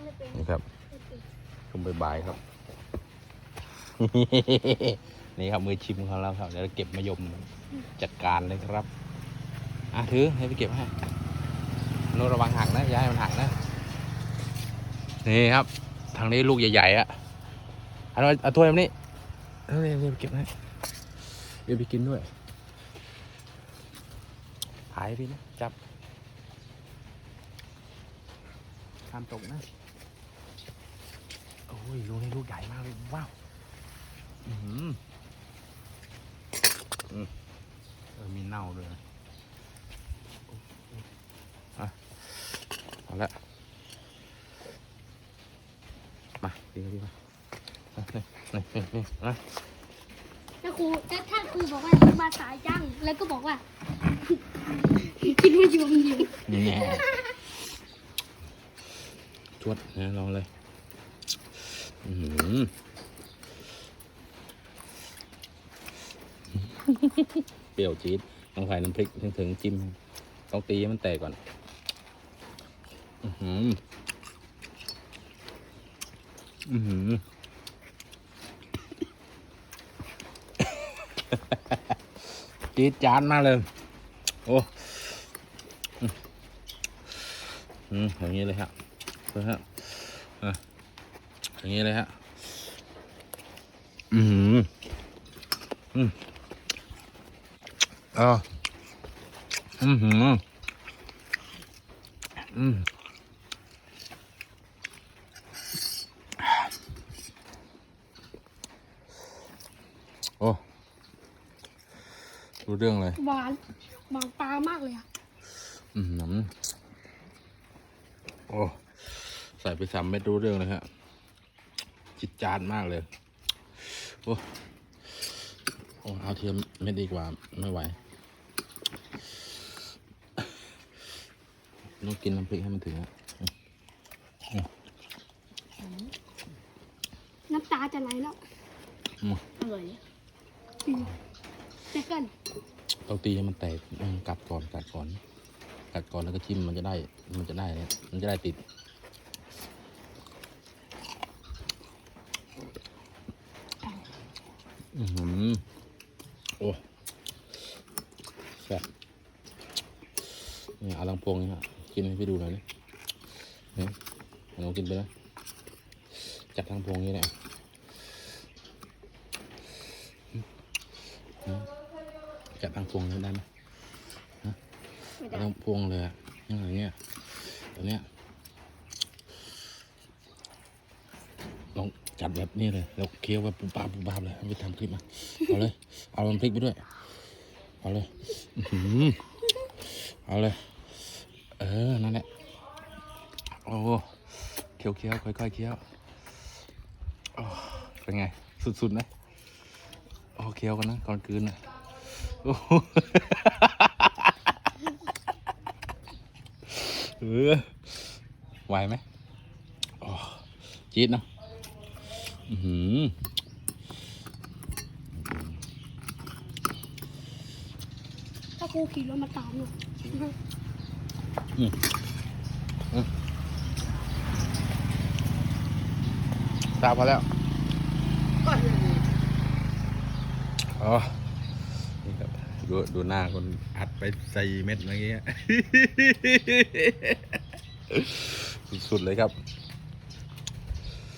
อนไม่เป็นนี่ครับไม่เป็นช่วงบ่ายๆครับ นี่ครับมือชิมของเราครับเดี๋ยวเราเก็บมะยมจัดการเลยครับอะถือให้ไปเก็บให้โนตระวังหักนะอย่าให้มันหักนะนี่ครับ ทางนี้ลูกใหญ่ๆอะเอาเอาถ้วยมานี่เอาเรียไปเก็บให้เดี๋ยวไปกินด้วยหายพี่นะจับ ห้ามตกนะโอ้ยลูกนี้ลูกใหญ่มากเลย ว้าว อือหืออืมเออมีเน่าด้วยนะอะเอาละมาดีกันดีมาเอานี่นี่นี่นี่นะแล้วครูแล้วท่านครูบอกว่ามาสายจัง แล้วก็บอกว่า คิดว่าโยมอยู่นี่แน่ ชวดนะลองเลยอือหือเปรี้ยวจี๊ดต้องใส่น้ำพริกถึงถึงจิ้ม ต้องตีให้มันแตกก่อน อือหือ อือหือ จี๊ดจานมากเลย โอ้ อืมอืมอย่างนี้เลยฮะเพื่อฮะอะอย่างนี้เลยฮะ อือหืออืมอ่าอือหืออืมโอ้รู้เรื่องเลยหวานหวานปลามากเลยอะอืมโอ้ ใส่ไปสามเม็ดรู้เรื่องเลยฮะจิตจานมากเลย โอ้โอ้เอาเทียมเม็ดดีกว่า ไม่ไหวต้องกินน้ำพริกให้มันถึงอะน้ำตาจะไหลแล้วอืมอร่อยแต่กันต้องตีให้มันแตกอืมกัดก่อนกัดก่อนกัดก่อนแล้วก็ชิมมันจะได้ มันจะได้เนี่ยมันจะได้ติด อือหือโอ้แซ่บนี่เอาลังพวงนี่ฮะกินให้พี่ดูหน่อยนี่นี่ลองกินไปนะจัดลังพวงนี่แหละอืมจัดลังพวงนี้ได้ไหมไม่เอาได้ลังพวงเลยอะอย่างเงี้ยตัวเนี้ยลอง จัดแบบนี้เลยแล้วเคี้ยวแบบปุบปาบปุบปาบเลยไปทำคลิปมาเอาเลย เอาลำพริกไปด้วย เอาเลยเอาเลย เออ นั่นแหละ โอ้เคี้ยวเคี้ยวค่อยๆเคี้ยวเป็นไง สุดๆนะโอ้เคี้ยวกันนะก่อนกืนนะโอ้โหเออไหวไหมโอ้จี๊ดเนอะ ถ้าครูขี่รถมาตามหนูทราบพอแล้วอ๋อนี่ครับดูดูหน้าคนอัดไปใส่เม็ดเมื่อกี้สุดๆเลยครับ